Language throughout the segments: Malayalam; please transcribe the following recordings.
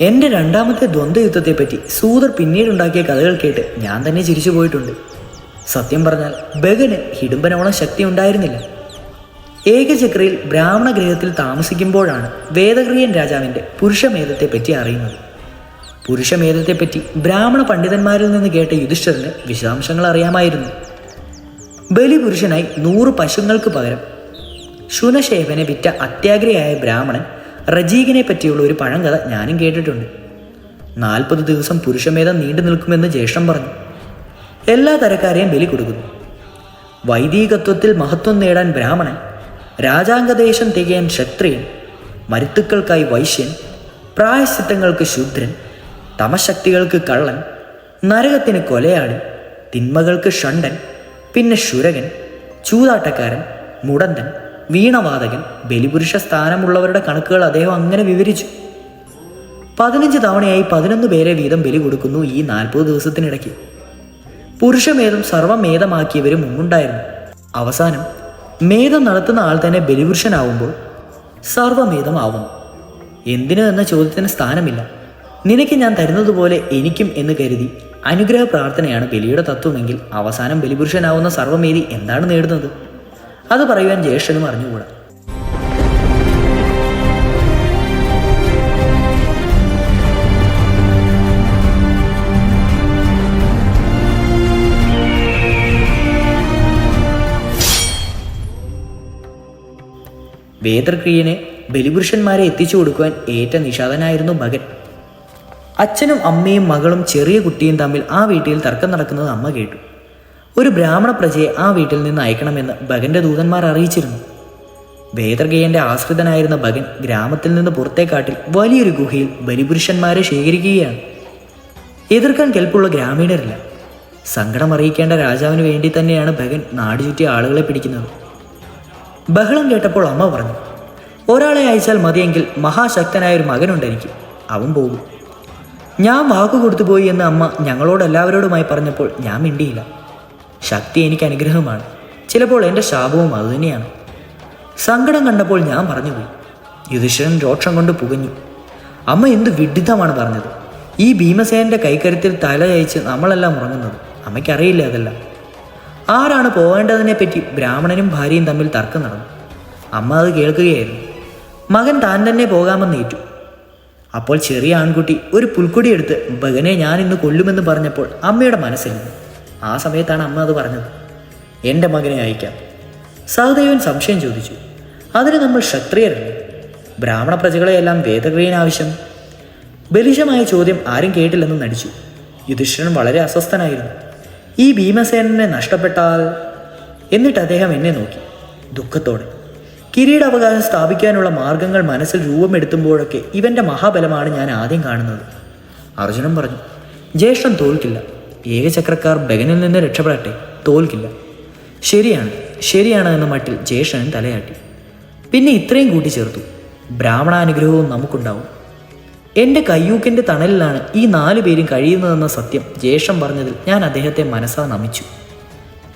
എന്റെ രണ്ടാമത്തെ ദ്വന്ദ്വയുദ്ധത്തെപ്പറ്റി സൂതർ പിന്നീടുണ്ടാക്കിയ കഥകൾ കേട്ട് ഞാൻ തന്നെ ചിരിച്ചു പോയിട്ടുണ്ട്. സത്യം പറഞ്ഞാൽ ബഗന് ഹിഡുംബനോളം ശക്തി ഉണ്ടായിരുന്നില്ല. ഏകചക്രയിൽ ബ്രാഹ്മണ ഗ്രഹത്തിൽ താമസിക്കുമ്പോഴാണ് വേദഗ്രീയൻ രാജാവിന്റെ പുരുഷമേധത്തെപ്പറ്റി അറിയുന്നത്. പുരുഷമേധത്തെപ്പറ്റി ബ്രാഹ്മണ പണ്ഡിതന്മാരിൽ നിന്ന് കേട്ട യുധിഷ്ഠിരന് വിശദാംശങ്ങൾ അറിയാമായിരുന്നു. ബലിപുരുഷനായി നൂറ് പശുങ്ങൾക്ക് പകരം ശുനശേവനെ വിറ്റ അത്യാഗ്രഹിയായ ബ്രാഹ്മണൻ റജീകിനെ പറ്റിയുള്ള ഒരു പഴങ്കഥ ഞാനും കേട്ടിട്ടുണ്ട്. നാൽപ്പത് ദിവസം പുരുഷമേധം നീണ്ടു നിൽക്കുമെന്ന് ജ്യേഷ്ഠം പറഞ്ഞു. എല്ലാ തരക്കാരെയും ബലി കൊടുക്കുന്നു. വൈദികത്വത്തിൽ മഹത്വം നേടാൻ ബ്രാഹ്മണൻ രാജാംഗദേശം തികയാൻ ക്ഷത്രിയൻ മരുത്തുക്കൾക്കായി വൈശ്യൻ പ്രായശിത്തങ്ങൾക്ക് ശൂദ്രൻ തമശക്തികൾക്ക് കള്ളൻ നരകത്തിന് കൊലയാളി തിന്മകൾക്ക് ഷണ്ടൻ പിന്നെ ശുരകൻ ചൂതാട്ടക്കാരൻ മുടന്തൻ വീണവാദകൻ ബലിപുരുഷ സ്ഥാനമുള്ളവരുടെ കണക്കുകൾ അദ്ദേഹം അങ്ങനെ വിവരിച്ചു. പതിനഞ്ച് തവണയായി പതിനൊന്ന് പേരെ വീതം ബലി കൊടുക്കുന്നു ഈ നാൽപ്പത് ദിവസത്തിനിടയ്ക്ക്. പുരുഷമേധം സർവമേധമാക്കിയവരും മുമ്പുണ്ടായിരുന്നു. അവസാനം മേധം നടത്തുന്ന ആൾ തന്നെ ബലിപുരുഷനാവുമ്പോൾ സർവമേധമാവുന്നു. എന്തിനു എന്ന ചോദ്യത്തിന് സ്ഥാനമില്ല. നിനക്ക് ഞാൻ തരുന്നതുപോലെ എനിക്കും എന്ന് കരുതി അനുഗ്രഹ പ്രാർത്ഥനയാണ് ബലിയുടെ തത്വമെങ്കിൽ അവസാനം ബലിപുരുഷനാവുന്ന സർവമേതി എന്താണ് നേടുന്നത്? അത് പറയുവാൻ ജ്യേഷ്ഠനും അറിഞ്ഞുകൂടാ. വേദക്രിയനെ ബലിപുരുഷന്മാരെ എത്തിച്ചു കൊടുക്കുവാൻ ഏറ്റ നിഷാദനായിരുന്നു മകൻ. അച്ഛനും അമ്മയും മകളും ചെറിയ കുട്ടിയും തമ്മിൽ ആ വീട്ടിൽ തർക്കം നടക്കുന്നത് അമ്മ കേട്ടു. ഒരു ബ്രാഹ്മണ പ്രജയെ ആ വീട്ടിൽ നിന്ന് അയക്കണമെന്ന് ഭഗന്റെ ദൂതന്മാർ അറിയിച്ചിരുന്നു. വേദർഗയന്റെ ആശ്രിതനായിരുന്ന ഭഗൻ ഗ്രാമത്തിൽ നിന്ന് പുറത്തെ പുറത്തേക്കാട്ടിൽ വലിയൊരു ഗുഹയിൽ ബലിപുരുഷന്മാരെ ശേഖരിക്കുകയാണ്. എതിർക്കാൻ കെൽപ്പുള്ള ഗ്രാമീണരില്ല. സങ്കടം അറിയിക്കേണ്ട രാജാവിന് വേണ്ടി തന്നെയാണ് ഭഗൻ നാടുചുറ്റിയ ആളുകളെ പിടിക്കുന്നത്. ബഹളം കേട്ടപ്പോൾ അമ്മ പറഞ്ഞു ഒരാളെ അയച്ചാൽ മതിയെങ്കിൽ മഹാശക്തനായ ഒരു മകനുണ്ട് എനിക്ക് അവൻ പോകും. ഞാൻ വാക്കു കൊടുത്തു പോയി എന്ന് അമ്മ ഞങ്ങളോട് എല്ലാവരോടുമായി പറഞ്ഞപ്പോൾ ഞാൻ മിണ്ടിയില്ല. ശക്തി എനിക്ക് അനുഗ്രഹമാണ്. ചിലപ്പോൾ എന്റെ ശാപവും അതുതന്നെയാണ് സങ്കടം കണ്ടപ്പോൾ ഞാൻ പറഞ്ഞുപോയി യുധിഷ്ഠിരൻ രോക്ഷം കൊണ്ട് പുകഞ്ഞു. അമ്മ എന്ത് വിഡിത്തമാണ് പറഞ്ഞത്? ഈ ഭീമസേനന്റെ കൈക്കരുത്തിൽ തല അയച്ച് നമ്മളെല്ലാം ഉറങ്ങുന്നത് അമ്മയ്ക്കറിയില്ല അതെല്ലാം. ആരാണ് പോകേണ്ടതിനെ പറ്റി ബ്രാഹ്മണനും ഭാര്യയും തമ്മിൽ തർക്കം നടന്നു. അമ്മ അത് കേൾക്കുകയായിരുന്നു. മകൻ താൻ തന്നെ പോകാമെന്ന് ഏറ്റു. അപ്പോൾ ചെറിയ ആൺകുട്ടി ഒരു പുൽക്കൊടി എടുത്ത് ഭഗനെ ഞാൻ ഇന്ന് കൊല്ലുമെന്ന് പറഞ്ഞപ്പോൾ അമ്മയുടെ മനസ്സിലിരുന്നു ആ സമയത്താണ് അമ്മ അത് പറഞ്ഞത്. എന്റെ മകനെ അയക്കാം. സഹദേവൻ സംശയം ചോദിച്ചു. അതിന് നമ്മൾ ക്ഷത്രിയരല്ലേ? ബ്രാഹ്മണ പ്രജകളെയെല്ലാം വേദഗ്രഹീന ആവശ്യം? ബലിശമായ ചോദ്യം ആരും കേട്ടില്ലെന്ന് നടിച്ചു. യുധിഷ്ഠിരൻ വളരെ അസ്വസ്ഥനായിരുന്നു. ഈ ഭീമസേനനെ നഷ്ടപ്പെട്ടാൽ? എന്നിട്ട് അദ്ദേഹം എന്നെ നോക്കി ദുഃഖത്തോടെ. കിരീടാവകാശം സ്ഥാപിക്കാനുള്ള മാർഗങ്ങൾ മനസ്സിൽ രൂപമെടുത്തുമ്പോഴൊക്കെ ഇവന്റെ മഹാബലമാണ് ഞാൻ ആദ്യം കാണുന്നത്. അർജുനൻ പറഞ്ഞു ജ്യേഷ്ഠൻ തോൽക്കില്ല. ഏകചക്രക്കാർ ബഗനിൽ നിന്ന് രക്ഷപ്പെടട്ടെ. തോൽക്കില്ല. ശരിയാണ് ശരിയാണ് എന്ന മട്ടിൽ ജേഷനൻ തലയാട്ടി. പിന്നെ ഇത്രയും കൂട്ടിച്ചേർത്തു ബ്രാഹ്മണാനുഗ്രഹവും നമുക്കുണ്ടാവും. എന്റെ കയ്യൂക്കിന്റെ തണലിലാണ് ഈ നാലു പേരും കഴിയുന്നതെന്ന സത്യം ജേഷൻ പറഞ്ഞതിൽ ഞാൻ അദ്ദേഹത്തെ മനസ്സാ നമിച്ചു.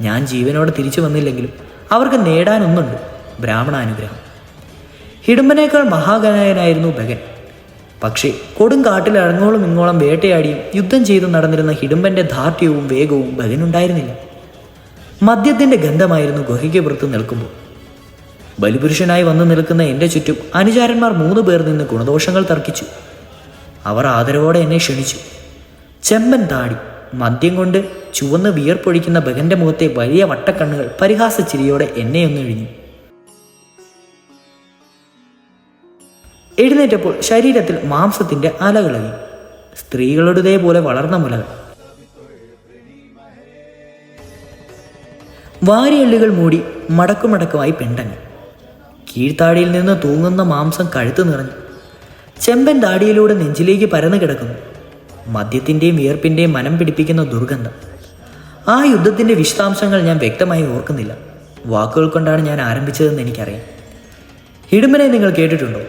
ഞാൻ ജീവനോടെ തിരിച്ചു വന്നില്ലെങ്കിലും അവർക്ക് നേടാനൊന്നുണ്ട് ബ്രാഹ്മണാനുഗ്രഹം. ഹിഡുമ്പനേക്കാൾ മഹാഗനായനായിരുന്നു ഭഗൻ പക്ഷേ കൊടും കാട്ടിൽ അഴങ്ങോളം ഇങ്ങോളം വേട്ടയാടിയും യുദ്ധം ചെയ്തു നടന്നിരുന്ന ഹിഡുമ്പന്റെ ധാർഢ്യവും വേഗവും ബലിനുണ്ടായിരുന്നില്ല മദ്യത്തിന്റെ ഗന്ധമായിരുന്നു ഗുഹയ്ക്ക് പുറത്ത് നിൽക്കുമ്പോൾ. ബലിപുരുഷനായി വന്നു നിൽക്കുന്ന എന്റെ ചുറ്റും അനുചാരന്മാർ മൂന്ന് പേർ നിന്ന് ഗുണദോഷങ്ങൾ തർക്കിച്ചു. അവർ ആദരവോടെ എന്നെ ക്ഷണിച്ചു. ചെമ്പൻ താടി മദ്യം കൊണ്ട് ചുവന്ന് വിയർപ്പൊഴിക്കുന്ന ബഗന്റെ മുഖത്തെ വലിയ വട്ടക്കണ്ണുകൾ പരിഹാസച്ചിരിയോടെ എന്നെ എഴുന്നേറ്റപ്പോൾ ശരീരത്തിൽ മാംസത്തിന്റെ അലകളകി സ്ത്രീകളുടേതേപോലെ വളർന്ന മുലകൾ. വാരിയള്ളികൾ മൂടി മടക്കുമടക്കുമായി പെണ്ടങ്ങി കീഴ്ത്താടിയിൽ നിന്ന് തൂങ്ങുന്ന മാംസം കഴുത്ത് നിറഞ്ഞു. ചെമ്പൻ താടിയിലൂടെ നെഞ്ചിലേക്ക് പരന്നു കിടക്കുന്നു. മദ്യത്തിന്റെയും വിയർപ്പിന്റെയും മനം പിടിപ്പിക്കുന്ന ദുർഗന്ധം. ആ യുദ്ധത്തിന്റെ വിശദാംശങ്ങൾ ഞാൻ വ്യക്തമായി ഓർക്കുന്നില്ല. വാക്കുകൾ കൊണ്ടാണ് ഞാൻ ആരംഭിച്ചതെന്ന് എനിക്കറിയാം. ഹിഡുമനെ നിങ്ങൾ കേട്ടിട്ടുണ്ടോ?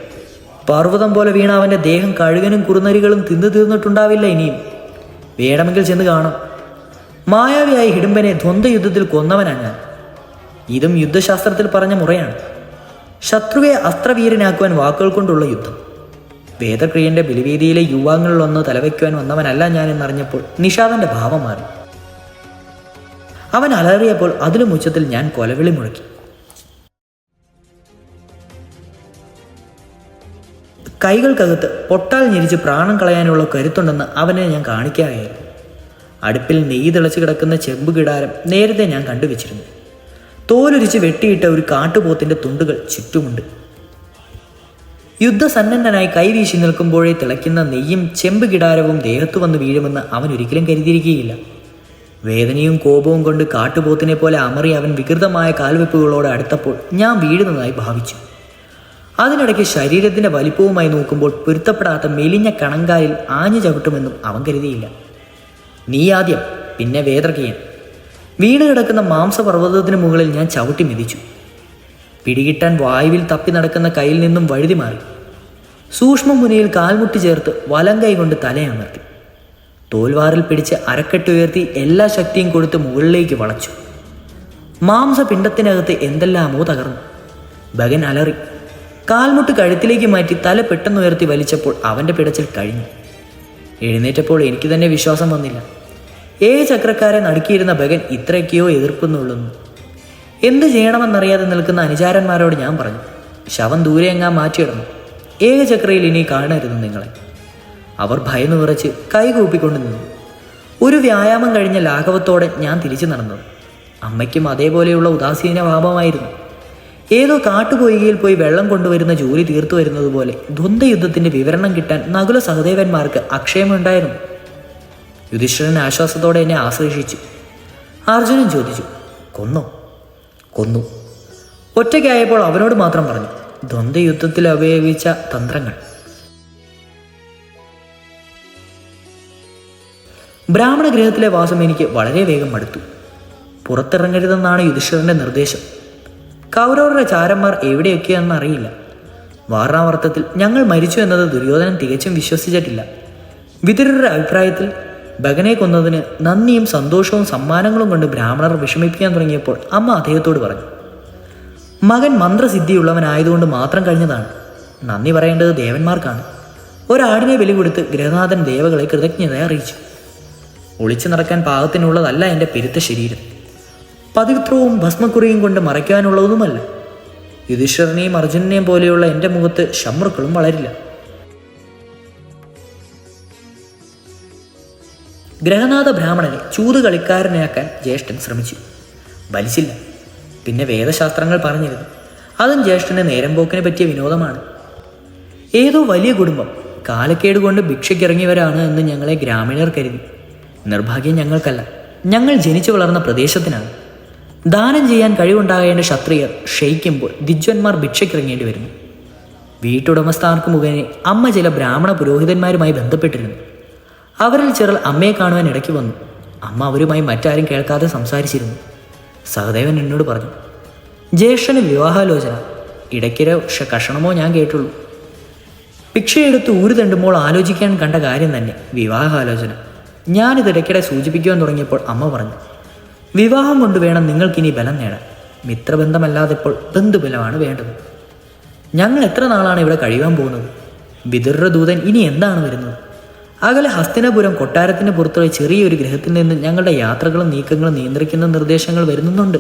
പർവതം പോലെ വീണ അവന്റെ ദേഹം കഴുകനും കുറുനരികളും തിന്നു തീർന്നിട്ടുണ്ടാവില്ല ഇനിയും. വേണമെങ്കിൽ ചെന്ന് കാണാം. മായാവിയായി ഹിഡുംബനെ ദ്വന്ദ്വ യുദ്ധത്തിൽ കൊന്നവനാണ് ഞാൻ. ഇതും യുദ്ധശാസ്ത്രത്തിൽ പറഞ്ഞ മുറയാണ്. ശത്രുവെ അസ്ത്രവീരനാക്കുവാൻ വാക്കുകൾ കൊണ്ടുള്ള യുദ്ധം. വേദക്രിയന്റെ ബലിവേദിയിലെ യുവാങ്ങളിലൊന്ന് തലവയ്ക്കുവാൻ വന്നവനല്ല ഞാൻ എന്നറിഞ്ഞപ്പോൾ നിഷാദന്റെ ഭാവം മാറി. അവൻ അലറിയപ്പോൾ അതിലും ഉച്ചത്തിൽ ഞാൻ കൊലവിളി മുഴക്കി. കൈകൾക്കകത്ത് പൊട്ടാൽ ഞെരിച്ച് പ്രാണം കളയാനുള്ള കരുത്തുണ്ടെന്ന് അവനെ ഞാൻ കാണിക്കാറില്ല അടുപ്പിൽ നെയ്യ് തിളച്ച് കിടക്കുന്ന ചെമ്പ് കിടാരം നേരത്തെ ഞാൻ കണ്ടുവച്ചിരുന്നു. തോലുരിച്ച് വെട്ടിയിട്ട ഒരു കാട്ടുപോത്തിന്റെ തുണ്ടുകൾ ചുറ്റുമുണ്ട്. യുദ്ധസന്നദ്ധനായി കൈവീശി നിൽക്കുമ്പോഴേ തിളയ്ക്കുന്ന നെയ്യും ചെമ്പ് കിടാരവും ദേഹത്തു വന്ന് വീഴുമെന്ന് അവൻ ഒരിക്കലും കരുതിയിരിക്കുകയില്ല. വേദനയും കോപവും കൊണ്ട് കാട്ടുപോത്തിനെ പോലെ അമറി അവൻ വികൃതമായ കാൽവെപ്പുകളോട് അടുത്തപ്പോൾ ഞാൻ വീഴുന്നതായി ഭാവിച്ചു. അതിനിടയ്ക്ക് ശരീരത്തിന്റെ വലിപ്പവുമായി നോക്കുമ്പോൾ പൊരുത്തപ്പെടാത്ത മെലിഞ്ഞ കണങ്കാലിൽ ആഞ്ഞു ചവിട്ടുമെന്നും അവൻ കരുതിയില്ല. നീ ആദ്യം പിന്നെ വേദർകിയൻ വീണ് കിടക്കുന്ന മാംസപർവതത്തിന് മുകളിൽ ഞാൻ ചവിട്ടി മെതിച്ചു. പിടികിട്ടാൻ വായുവിൽ തപ്പി നടക്കുന്ന കയ്യിൽ നിന്നും വഴുതി മാറി. സൂക്ഷ്മ മുനയിൽ കാൽമുട്ടി ചേർത്ത് വലം കൈ കൊണ്ട് തലയമർത്തി തോൽവാറിൽ പിടിച്ച് അരക്കെട്ടുയർത്തി എല്ലാ ശക്തിയും കൊടുത്ത് മുകളിലേക്ക് വളച്ചു. മാംസപിണ്ടത്തിനകത്ത് എന്തെല്ലാമോ തകർന്നു. ബഗൻ അലറി. കാൽമുട്ട് കഴുത്തിലേക്ക് മാറ്റി തല പെട്ടെന്ന് ഉയർത്തി വലിച്ചപ്പോൾ അവന്റെ പിടച്ചിൽ കഴിഞ്ഞു. എഴുന്നേറ്റപ്പോൾ എനിക്ക് തന്നെ വിശ്വാസം വന്നില്ല. ഏഴ് ചക്രക്കാരെ നടുക്കിയിരുന്ന ഭഗൻ ഇത്രയൊക്കെയോ എതിർക്കുന്നുള്ളൂ എന്ത് ചെയ്യണമെന്നറിയാതെ നിൽക്കുന്ന അനുചാരന്മാരോട് ഞാൻ പറഞ്ഞു ശവം ദൂരെ എങ്ങാൻ മാറ്റിയിടണം. ഏക ചക്രയിൽ ഇനി കാണരുത് നിങ്ങളെ. അവർ ഭയന്നു വിറച്ച് കൈകൂപ്പിക്കൊണ്ട് നിന്നു. ഒരു വ്യായാമം കഴിഞ്ഞ ലാഘവത്തോടെ ഞാൻ തിരിച്ചു നടന്നു. അമ്മയ്ക്കും അതേപോലെയുള്ള ഉദാസീന ഭാവമായിരുന്നു ഏതോ കാട്ടുപോയികയിൽ പോയി വെള്ളം കൊണ്ടുവരുന്ന ജോലി തീർത്തു വരുന്നത് പോലെ ദ്വന്ദ്വയുദ്ധത്തിന്റെ വിവരണം കിട്ടാൻ നകുല സഹദേവന്മാർക്ക് അക്ഷയമുണ്ടായിരുന്നു. യുധിഷ്ഠിരൻ ആശ്വാസത്തോടെ എന്നെ ആശ്ലേഷിച്ചു അർജുനൻ ചോദിച്ചു കൊന്നു? കൊന്നു. ഒറ്റയ്ക്കായപ്പോൾ അവനോട് മാത്രം പറഞ്ഞു ദ്വന്ദ്വയുദ്ധത്തിൽ ഉപയോഗിച്ച തന്ത്രങ്ങൾ. ബ്രാഹ്മണ ഗൃഹത്തിലെ വാസം എനിക്ക് വളരെ വേഗം മടുത്തു. പുറത്തിറങ്ങരുതെന്നാണ് യുധിഷ്ഠിരന്റെ നിർദ്ദേശം. കൗരവരുടെ ചാരന്മാർ എവിടെയൊക്കെയാണെന്ന് അറിയില്ല. വാർണാവർത്തത്തിൽ ഞങ്ങൾ മരിച്ചു എന്നത് ദുര്യോധനൻ തികച്ചും വിശ്വസിച്ചിട്ടില്ല. വിതുരരുടെ അഭിപ്രായത്തിൽ ഭഗനെ കൊന്നതിന് നന്ദിയും സന്തോഷവും സമ്മാനങ്ങളും കൊണ്ട് ബ്രാഹ്മണർ വിഷമിപ്പിക്കാൻ തുടങ്ങിയപ്പോൾ അമ്മ അദ്ദേഹത്തോട് പറഞ്ഞു മകൻ മന്ത്രസിദ്ധിയുള്ളവനായതുകൊണ്ട് മാത്രം കഴിഞ്ഞതാണ്. നന്ദി പറയേണ്ടത് ദേവന്മാർക്കാണ്. ഒരാടിനെ ബലി കൊടുത്ത് ഗൃഹനാഥൻ ദേവകളെ കൃതജ്ഞത അറിയിച്ചു. ഒളിച്ചു നടക്കാൻ പാകത്തിനുള്ളതല്ല എന്റെ പെരുത്ത ശരീരം. പവിത്രവും ഭസ്മക്കുറിയും കൊണ്ട് മറയ്ക്കാനുള്ളതുമല്ല യുധിഷ്ഠിരനെയും അർജുനനെയും പോലെയുള്ള എന്റെ മുഖത്ത് ശമ്രുക്കളും വളരില്ല. ഗ്രഹനാഥ ബ്രാഹ്മണനെ ചൂത് കളിക്കാരനാക്കാൻ ജ്യേഷ്ഠൻ ശ്രമിച്ചു. വലിച്ചില്ല പിന്നെ വേദശാസ്ത്രങ്ങൾ പറഞ്ഞിരുന്നു. അതും ജ്യേഷ്ഠന് നേരം പോക്കിനെ പറ്റിയ വിനോദമാണ്. ഏതോ വലിയ കുടുംബം കാലക്കേട് കൊണ്ട് ഭിക്ഷയ്ക്കിറങ്ങിയവരാണ് എന്ന് ഞങ്ങളെ ഗ്രാമീണർ കരുതി. നിർഭാഗ്യം ഞങ്ങൾക്കല്ല. ഞങ്ങൾ ജനിച്ചു വളർന്ന പ്രദേശത്തിനാണ്. ദാനം ചെയ്യാൻ കഴിവുണ്ടാകേണ്ട ക്ഷത്രിയർ ക്ഷയിക്കുമ്പോൾ ദിജ്വന്മാർ ഭിക്ഷയ്ക്കിറങ്ങേണ്ടി വരുന്നു. വീട്ടുടമസ്ഥാർക്ക് മുഖേന അമ്മ ചില ബ്രാഹ്മണ പുരോഹിതന്മാരുമായി ബന്ധപ്പെട്ടിരുന്നു. അവരിൽ ചിലർ അമ്മയെ കാണുവാൻ ഇടയ്ക്ക് വന്നു. അമ്മ അവരുമായി മറ്റാരും കേൾക്കാതെ സംസാരിച്ചിരുന്നു. സഹദേവൻ എന്നോട് പറഞ്ഞു ജ്യേഷ്ഠന് വിവാഹാലോചന. ഇടയ്ക്കിടെ പക്ഷെ കഷണമോ ഞാൻ കേട്ടുള്ളൂ. ഭിക്ഷയെടുത്ത് ഊര് തണ്ടുമ്പോൾ ആലോചിക്കാൻ കണ്ട കാര്യം തന്നെ വിവാഹാലോചന. ഞാനിതിടയ്ക്കിടെ സൂചിപ്പിക്കുവാൻ തുടങ്ങിയപ്പോൾ അമ്മ പറഞ്ഞു വിവാഹം കൊണ്ട് വേണം നിങ്ങൾക്കിനി ബലം നേടാൻ. മിത്രബന്ധമല്ലാതെ ഇപ്പോൾ ബന്ധുബലമാണ് വേണ്ടത്. ഞങ്ങൾ എത്ര നാളാണ് ഇവിടെ കഴിയാൻ പോകുന്നത്? വിതുരദൂതൻ ഇനി എന്താണ് വരുന്നത്? അകലെ ഹസ്തിനപുരം കൊട്ടാരത്തിന് പുറത്തുള്ള ചെറിയൊരു ഗ്രഹത്തിൽ നിന്ന് ഞങ്ങളുടെ യാത്രകളും നീക്കങ്ങളും നിയന്ത്രിക്കുന്ന നിർദ്ദേശങ്ങൾ വരുന്നുണ്ട്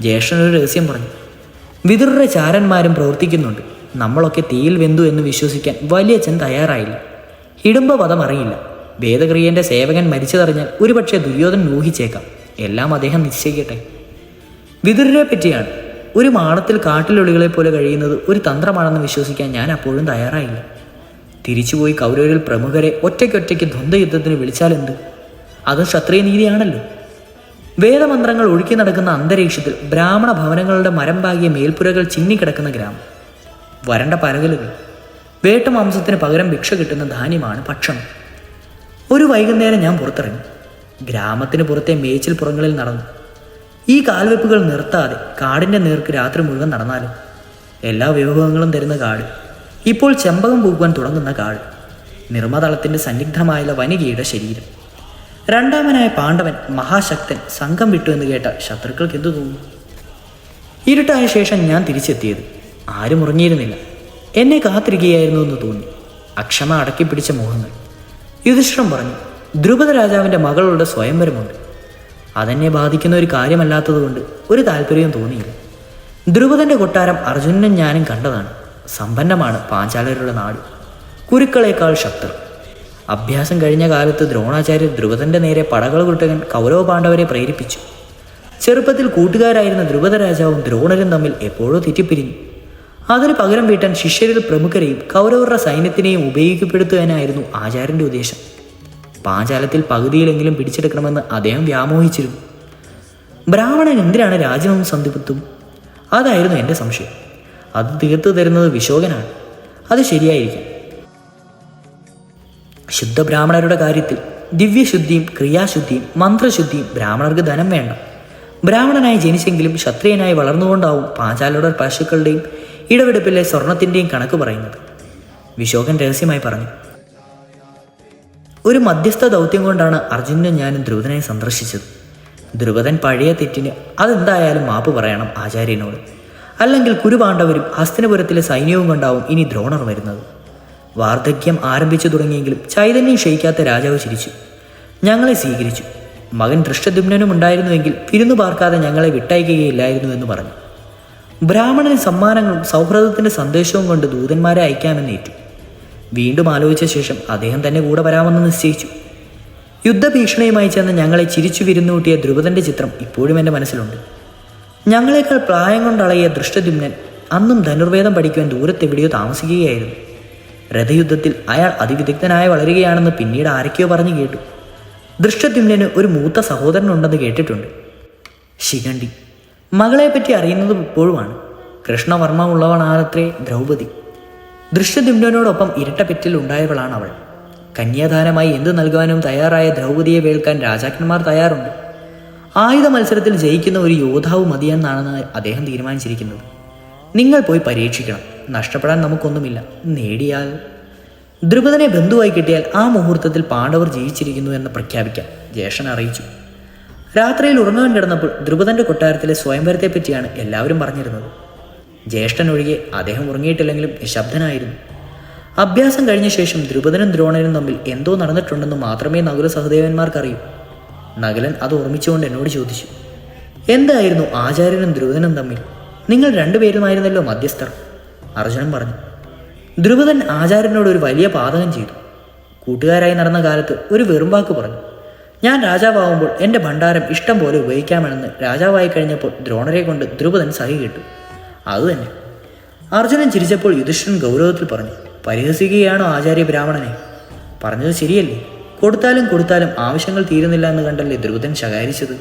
ജ്യേഷ്ഠനൊരു രഹസ്യം പറഞ്ഞു. വിതുരുടെ ചാരന്മാരും പ്രവർത്തിക്കുന്നുണ്ട്. നമ്മളൊക്കെ തീയിൽ വെന്തു എന്ന് വിശ്വസിക്കാൻ വലിയ വലിയച്ഛൻ തയ്യാറായില്ല. ഇടുമ്പ പദം അറിയില്ല. വേദക്രിയന്റെ സേവകൻ മരിച്ചതറിഞ്ഞാൽ ഒരുപക്ഷെ ദുര്യോധൻ ഊഹിച്ചേക്കാം. എല്ലാം അദ്ദേഹം നിശ്ചയിക്കട്ടെ. വിതുരനെ പറ്റിയാണ്. ഒരു മാടത്തിൽ കാട്ടിലൊളികളെ പോലെ കഴിയുന്നത് ഒരു തന്ത്രമാണെന്ന് വിശ്വസിക്കാൻ ഞാൻ അപ്പോഴും തയ്യാറായില്ല. തിരിച്ചുപോയി കൗരവരിൽ പ്രമുഖരെ ഒറ്റയ്ക്കൊറ്റയ്ക്ക് ദ്വന്ദ്വയുദ്ധത്തിന് വിളിച്ചാലെന്ത് അത് ക്ഷത്രിയ നീതിയാണല്ലോ വേദമന്ത്രങ്ങൾ ഒഴുക്കി നടക്കുന്ന അന്തരീക്ഷത്തിൽ ബ്രാഹ്മണ ഭവനങ്ങളുടെ മരം മേൽപ്പുരകൾ ചിന്നിക്കിടക്കുന്ന ഗ്രാമം. വരണ്ട പരകലുകൾ. വേട്ടമാംസത്തിന് പകരം ഭിക്ഷ കിട്ടുന്ന ധാന്യമാണ് ഭക്ഷണം. ഒരു വൈകുന്നേരം ഞാൻ പുറത്തിറങ്ങി. ഗ്രാമത്തിന് പുറത്തെ മേച്ചിൽ പുറങ്ങളിൽ നടന്നു. ഈ കാൽവെപ്പുകൾ നിർത്താതെ കാടിന്റെ നേർക്ക് രാത്രി മുഴുവൻ നടന്നാലും എല്ലാ വിഭവങ്ങളും തരുന്ന കാട്. ഇപ്പോൾ ചെമ്പകം പൂക്കുവാൻ തുടങ്ങുന്ന കാട്. നിർമ്മതളത്തിന്റെ സന്നിഗ്ധമായുള്ള വനികയുടെ ശരീരം. രണ്ടാമനായ പാണ്ഡവൻ മഹാശക്തൻ സംഘം വിട്ടു എന്ന് കേട്ട ശത്രുക്കൾക്ക് എന്തു തോന്നുന്നു ഇരുട്ടായ ശേഷം ഞാൻ തിരിച്ചെത്തിയത്. ആരും ഉറങ്ങിയിരുന്നില്ല. എന്നെ കാത്തിരിക്കുകയായിരുന്നു എന്ന് തോന്നി. അക്ഷമ അടക്കി പിടിച്ച മോഹങ്ങൾ യുധിഷ്ഠിരം പറഞ്ഞു ദ്രുപദ രാജാവിന്റെ മകളുടെ സ്വയംവരമുണ്ട്. അതെന്നെ ബാധിക്കുന്ന ഒരു കാര്യമല്ലാത്തതുകൊണ്ട് ഒരു താല്പര്യവും തോന്നിയില്ല. ധ്രുപദന്റെ കൊട്ടാരം അർജുനനും ഞാനും കണ്ടതാണ്. സമ്പന്നമാണ് പാഞ്ചാലരുടെ നാട്. കുരുക്കളേക്കാൾ ശക്തർ അഭ്യാസം കഴിഞ്ഞ കാലത്ത് ദ്രോണാചാര്യർ ധ്രുപദന്റെ നേരെ പടകൾ കുട്ടകൻ കൗരവ പാണ്ഡവരെ പ്രേരിപ്പിച്ചു. ചെറുപ്പത്തിൽ കൂട്ടുകാരായിരുന്ന ധ്രുപദ രാജാവും ദ്രോണരും തമ്മിൽ എപ്പോഴോ തെറ്റിപ്പിരിഞ്ഞു. അതിന് പകരം വീട്ടാൻ ശിഷ്യരിൽ പ്രമുഖരെയും കൗരവരുടെ സൈന്യത്തിനെയും ഉപയോഗിക്കപ്പെടുത്തുവാനായിരുന്നു ആചാര്യന്റെ ഉദ്ദേശം. പാഞ്ചാലത്തിൽ പകുതിയിലെങ്കിലും പിടിച്ചെടുക്കണമെന്ന് അദ്ദേഹം വ്യാമോഹിച്ചിരുന്നു. ബ്രാഹ്മണൻ എന്തിനാണ് രാജവും സന്ധിപത്തും അതായിരുന്നു എന്റെ സംശയം. അത് തീർത്തു തരുന്നത് വിശോകനാണ്. അത് ശരിയായിരിക്കും. ശുദ്ധ ബ്രാഹ്മണരുടെ കാര്യത്തിൽ ദിവ്യശുദ്ധിയും ക്രിയാശുദ്ധിയും മന്ത്രശുദ്ധിയും ബ്രാഹ്മണർക്ക് ധനം വേണ്ട. ബ്രാഹ്മണനായി ജനിച്ചെങ്കിലും ക്ഷത്രിയനായി വളർന്നുകൊണ്ടാവും പാഞ്ചാലയുടെ പശുക്കളുടെയും ഇടവെടുപ്പിലെ സ്വർണത്തിന്റെയും കണക്ക് പറയുന്നത്. വിശോകൻ രഹസ്യമായി പറഞ്ഞു. ഒരു മധ്യസ്ഥ ദൗത്യം കൊണ്ടാണ് അർജുനനും ഞാനും ധ്രുവനെ സന്ദർശിച്ചത്. ധ്രുവതൻ പഴയ തെറ്റിന് അതെന്തായാലും മാപ്പ് പറയണം ആചാര്യനോട്. അല്ലെങ്കിൽ കുരുപാണ്ഡവരും ഹസ്തിനപുരത്തിലെ സൈന്യവും കൊണ്ടാവും ഇനി ദ്രോണർ വരുന്നത്. വാർദ്ധക്യം ആരംഭിച്ചു തുടങ്ങിയെങ്കിലും ചൈതന്യം ക്ഷയിക്കാത്ത രാജാവ് ചിരിച്ചു. ഞങ്ങളെ സ്വീകരിച്ചു. മകൻ ദൃഷ്ടദുമ്നനും ഉണ്ടായിരുന്നുവെങ്കിൽ പിരുന്നു പാർക്കാതെ ഞങ്ങളെ വിട്ടയക്കുകയില്ലായിരുന്നു എന്ന് പറഞ്ഞു. ബ്രാഹ്മണന് സമ്മാനങ്ങളും സൗഹൃദത്തിന്റെ സന്ദേശവും കൊണ്ട് ദൂതന്മാരെ അയക്കാമെന്ന് ഏറ്റു. വീണ്ടും ആലോചിച്ച ശേഷം അദ്ദേഹം തന്നെ കൂടെ വരാമെന്ന് നിശ്ചയിച്ചു. യുദ്ധഭീഷണിയുമായി ചെന്ന് ഞങ്ങളെ ചിരിച്ചു വിരുന്നൂട്ടിയ ധ്രുവതന്റെ ചിത്രം ഇപ്പോഴും എന്റെ മനസ്സിലുണ്ട്. ഞങ്ങളെക്കാൾ പ്രായം കൊണ്ടളകിയ ദൃഷ്ടദ്യുമ്നൻ അന്നും ധനുർവേദം പഠിക്കുവാൻ ദൂരത്തെവിടെയോ താമസിക്കുകയായിരുന്നു. രഥയുദ്ധത്തിൽ അയാൾ അതിവിദഗ്ധനായി വളരുകയാണെന്ന് പിന്നീട് ആരൊക്കെയോ പറഞ്ഞു കേട്ടു. ദൃഷ്ടദ്യുമ്നന് ഒരു മൂത്ത സഹോദരനുണ്ടെന്ന് കേട്ടിട്ടുണ്ട്. ശിഖണ്ഡി. മകളെപ്പറ്റി അറിയുന്നത് ഇപ്പോഴുമാണ്. കൃഷ്ണവർമ്മ ഉള്ളവളാണത്രേ ദ്രൗപദി. ദൃശ്യദിമ്നോടൊപ്പം ഇരട്ടപ്പെറ്റിൽ ഉണ്ടായവളാണ് അവൾ. കന്യാദാനമായി എന്ത് നൽകാനും തയ്യാറായ ദ്രൗപതിയെ വേൽക്കാൻ രാജാക്കന്മാർ തയ്യാറുണ്ട്. ആയുധ മത്സരത്തിൽ ജയിക്കുന്ന ഒരു യോദ്ധാവ് മതിയെന്നാണെന്ന് അദ്ദേഹം തീരുമാനിച്ചിരിക്കുന്നത്. നിങ്ങൾ പോയി പരീക്ഷിക്കണം. നഷ്ടപ്പെടാൻ നമുക്കൊന്നുമില്ല. നേടിയാൽ. ദ്രുപദനെ ബന്ധുവായി കിട്ടിയാൽ ആ മുഹൂർത്തത്തിൽ പാണ്ഡവർ ജീവിച്ചിരിക്കുന്നു എന്ന് പ്രഖ്യാപിക്കാം ജേഷൻ അറിയിച്ചു. രാത്രിയിൽ ഉറങ്ങാൻ കിടന്നപ്പോൾ ദ്രുപദന്റെ കൊട്ടാരത്തിലെ സ്വയംവരത്തെപ്പറ്റിയാണ് എല്ലാവരും പറഞ്ഞിരുന്നത്. ജ്യേഷ്ഠൻ ഒഴികെ അദ്ദേഹം ഉറങ്ങിയിട്ടില്ലെങ്കിലും നിശബ്ദനായിരുന്നു. അഭ്യാസം കഴിഞ്ഞ ശേഷം ദ്രുപദനും ദ്രോണനും തമ്മിൽ എന്തോ നടന്നിട്ടുണ്ടെന്ന് മാത്രമേ നകുല സഹദേവന്മാർക്കറിയൂ. നകുലൻ അത് ഓർമ്മിച്ചുകൊണ്ട് എന്നോട് ചോദിച്ചു എന്തായിരുന്നു ആചാര്യനും ദ്രുപദനും തമ്മിൽ? നിങ്ങൾ രണ്ടുപേരുമായിരുന്നല്ലോ മധ്യസ്ഥർ. അർജുനൻ പറഞ്ഞു ദ്രുപദൻ ആചാര്യനോട് ഒരു വലിയ പാതകം ചെയ്തു. കൂട്ടുകാരായി നടന്ന കാലത്ത് ഒരു വെറും വാക്ക് പറഞ്ഞു ഞാൻ രാജാവാകുമ്പോൾ എന്റെ ഭണ്ഡാരം ഇഷ്ടം പോലെ ഉപയോഗിക്കാമെന്ന് രാജാവായി കഴിഞ്ഞപ്പോൾ ദ്രോണരെ കൊണ്ട് ദ്രുപദൻ സഹി കേട്ടു. അതുതന്നെ. അർജുനൻ ചിരിച്ചപ്പോൾ യുധിഷ്ഠൻ ഗൗരവത്തിൽ പറഞ്ഞു പരിഹസിക്കുകയാണോ ആചാര്യ ബ്രാഹ്മണനെ? പറഞ്ഞത് ശരിയല്ലേ? കൊടുത്താലും കൊടുത്താലും ആവശ്യങ്ങൾ തീരുന്നില്ല എന്ന് കണ്ടല്ലേ ധ്രുവതൻ ശകാരിച്ചത്?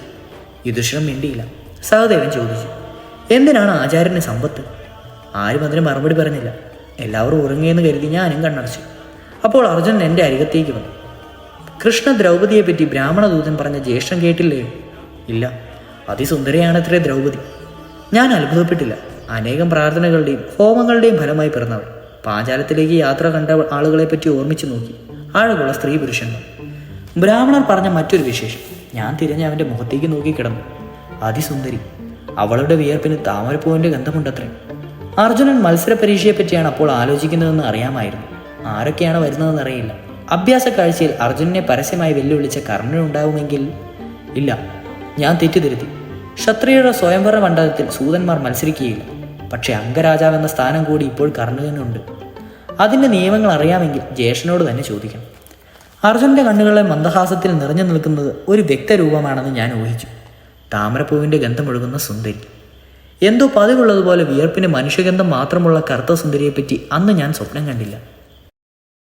യുധിഷ്ഠൻ മിണ്ടിയില്ല. സഹദേവൻ ചോദിച്ചു എന്തിനാണ് ആചാര്യന് സമ്പത്ത്? ആരും അതിന് മറുപടി പറഞ്ഞില്ല. എല്ലാവരും ഉറങ്ങിയെന്ന് കരുതി ഞാനും കണ്ണടച്ചു. അപ്പോൾ അർജുനൻ എന്റെ അരികത്തേക്ക് വന്നു. കൃഷ്ണ ദ്രൗപതിയെ പറ്റി ബ്രാഹ്മണദൂതൻ പറഞ്ഞ ജ്യേഷ്ഠൻ കേട്ടില്ലേ? ഇല്ല. അതിസുന്ദരിയാണത്രേ ദ്രൗപദി. ഞാൻ അത്ഭുതപ്പെട്ടില്ല. അനേകം പ്രാർത്ഥനകളുടെയും ഹോമങ്ങളുടെയും ഫലമായി പിറന്നവൾ പാചാലത്തിലേക്ക് യാത്ര കണ്ട ആളുകളെ പറ്റി ഓർമ്മിച്ചു നോക്കി. ആളുകളുള്ള സ്ത്രീ പുരുഷന്മാർ. ബ്രാഹ്മണർ പറഞ്ഞ മറ്റൊരു വിശേഷം. ഞാൻ തിരിഞ്ഞ് അവന്റെ മുഖത്തേക്ക് നോക്കി കിടന്നു. അതിസുന്ദരി. അവളുടെ വിയർപ്പിന് താമരപ്പൂവിന്റെ ഗന്ധമുണ്ടത്രേ. അർജുനൻ മത്സര പരീക്ഷയെപ്പറ്റിയാണ് അപ്പോൾ ആലോചിക്കുന്നതെന്ന് അറിയാമായിരുന്നു. ആരൊക്കെയാണ് വരുന്നതെന്ന് അറിയില്ല. അഭ്യാസ കാഴ്ചയിൽ അർജുനനെ പരസ്യമായി വെല്ലുവിളിച്ച കർണനുണ്ടാവുമെങ്കിൽ ഇല്ല. ഞാൻ തെറ്റിദ്ധരുത്തി. ക്ഷത്രിയരുടെ സ്വയംവര മണ്ഡലത്തിൽ സൂതന്മാർ മത്സരിക്കുകയില്ല. പക്ഷേ അംഗരാജാവ് എന്ന സ്ഥാനം കൂടി ഇപ്പോൾ കർണകനുണ്ട് അതിന്റെ നിയമങ്ങൾ അറിയാമെങ്കിൽ ജ്യേഷ്ഠനോട് തന്നെ ചോദിക്കണം. അർജുനന്റെ കണ്ണുകളെ മന്ദഹാസത്തിൽ നിറഞ്ഞു നിൽക്കുന്നത് ഒരു വ്യക്തരൂപമാണെന്ന് ഞാൻ ഊഹിച്ചു. താമരപ്പൂവിന്റെ ഗന്ധമൊഴുകുന്ന സുന്ദരി. എന്തോ പതിവുള്ളതുപോലെ വിയർപ്പിന് മനുഷ്യഗന്ധം മാത്രമുള്ള കറുത്ത സുന്ദരിയെപ്പറ്റി അന്ന് ഞാൻ സ്വപ്നം കണ്ടില്ല.